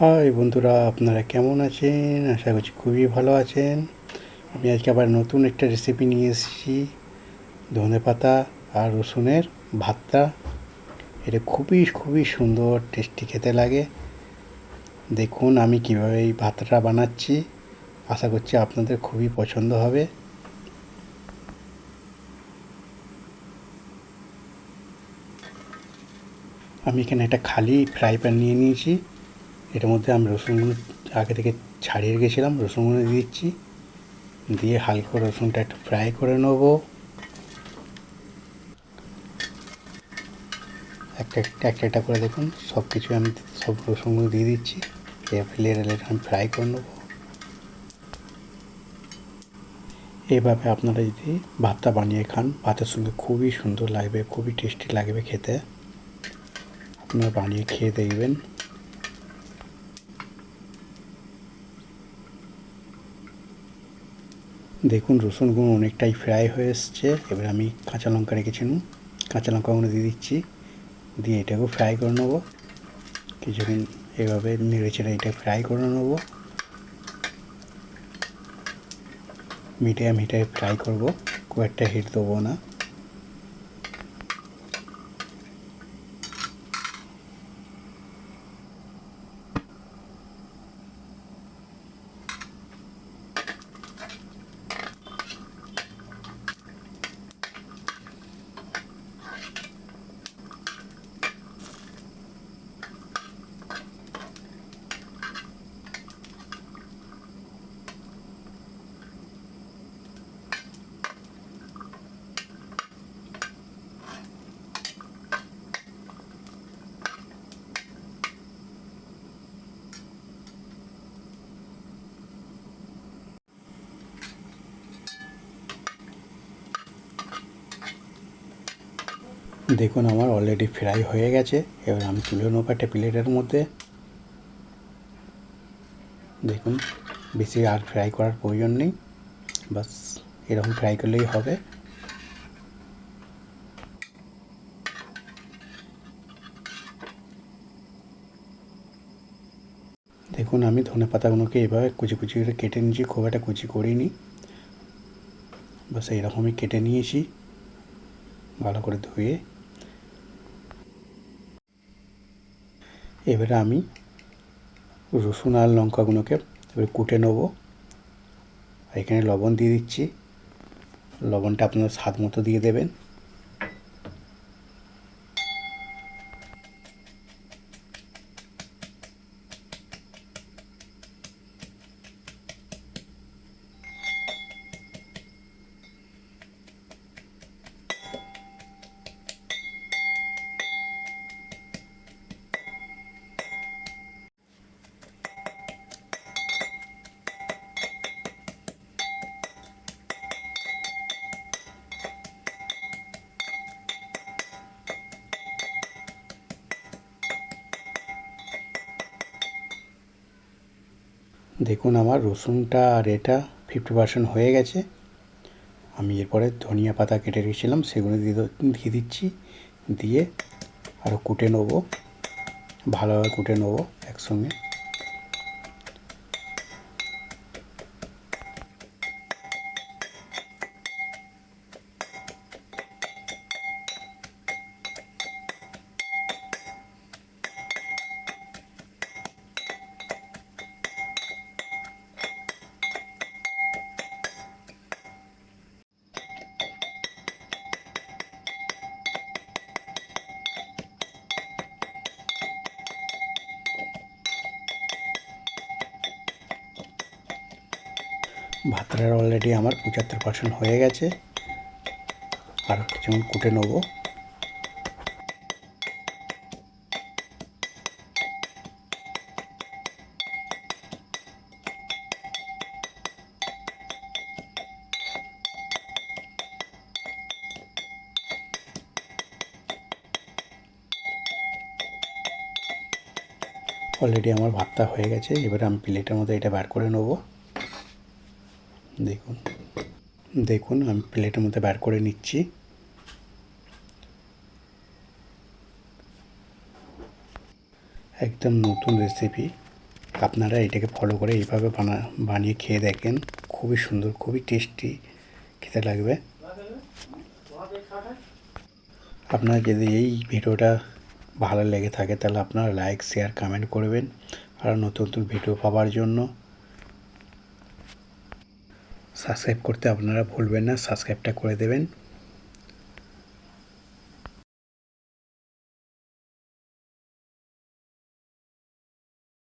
High বন্ধুরা, আপনারা কেমন আছেন? আশা করছি খুবই ভালো আছেন। আমি আজকে আবার নতুন একটা রেসিপি নিয়ে এসেছি। ধনে পাতা আর রসুনের ভাতটা। এটা খুবই খুবই সুন্দর টেস্টি খেতে লাগে। দেখুন আমি কীভাবে এই ভাতটা বানাচ্ছি। আশা করছি আপনাদের খুবই পছন্দ হবে। আমি এখানে একটা খালি ফ্রাই প্যান নিয়ে নিয়েছি। এটার মধ্যে আমি রসুনগুলো আগে থেকে ছাড়িয়ে রেখেছিলাম, রসুনগুলো দিয়ে দিচ্ছি। দিয়ে হালকা রসুনটা একটু ফ্রাই করে নেব। একটা একটা একটা করে দেখুন সব কিছু আমি সব রসুনগুলো দিয়ে দিচ্ছি। লেয়ার লেয়ার আমি ফ্রাই করে নেব। এভাবে আপনারা যদি ভাতটা বানিয়ে খান, ভাতের সঙ্গে খুবই সুন্দর লাগবে, খুবই টেস্টি লাগবে খেতে। আপনারা বানিয়ে খেয়ে দেখবেন। দেখুন রসুনগুলো অনেকটাই ফ্রাই হয়ে এসছে। এবার আমি কাঁচা লঙ্কা রেখেছিলাম কাঁচা লঙ্কাগুলো দিয়ে দিচ্ছি। দিয়ে এটাকেও ফ্রাই করে নেব। কিছুদিন এভাবে নেড়ে চেড়ে এটা ফ্রাই করে নেব। মিডিয়াম হিটে ফ্রাই করব। খুব একটা হিট দেবো না। দেখুন, আমার অলরেডি ফ্রাই হয়ে গেছে। এবার আমি তুলে নেব একটা প্লেটের মধ্যে। দেখুন, বেশি আর ফ্রাই করার প্রয়োজন নেই। বাস, এরকম ফ্রাই করলেই হবে। দেখুন, আমি ধনে পাতাগুলোকে এভাবে কুচি কুচি করে কেটে নিয়েছি, খুব একটা কুচি করিনি। বাস, এইরকমই কেটে নিয়েছি। ভালো করে ধুয়ে এবারে আমি রসুন আর লঙ্কাগুলোকে এবারে কুটে নেব। এখানে লবণ দিয়ে দিচ্ছি। লবণটা আপনারা স্বাদ মতো দিয়ে দেবেন। দেখুন আমার রসুনটা আর এটা ফিফটি পার্সেন্ট হয়ে গেছে। আমি এরপরে ধনিয়া পাতা কেটে রেখেছিলাম, সেগুলো দিয়ে দিয়ে দিচ্ছি। দিয়ে আরও কুটে নেব, ভালোভাবে কুটে নেব একসঙ্গে। ভাতটা অলরেডি আমার পঁচাত্তর পার্সেন্ট হয়ে গেছে। আর কিছুক্ষণ কুটে নেব। অলরেডি আমার ভাতটা হয়ে গেছে। এবারে আমি প্লেটের মধ্যে এটা বার করে নেব। দেখুন। দেখুন, আমি প্লেটের মধ্যে বার করে নিচ্ছি। একদম নতুন রেসিপি আপনারা এটাকে ফলো করে এইভাবে বানা, বানিয়ে খেয়ে দেখেন খুবই সুন্দর, খুবই টেস্টি খেতে লাগবে। আপনার যদি এই ভিডিওটা ভালো লেগে থাকে, তাহলে আপনারা লাইক শেয়ার কমেন্ট করবেন। আর নতুন নতুন ভিডিও পাওয়ার জন্য। সাবস্ক্রাইব করতে আপনারা ভুলবেন না সাবস্ক্রাইবটা করে দেবেন।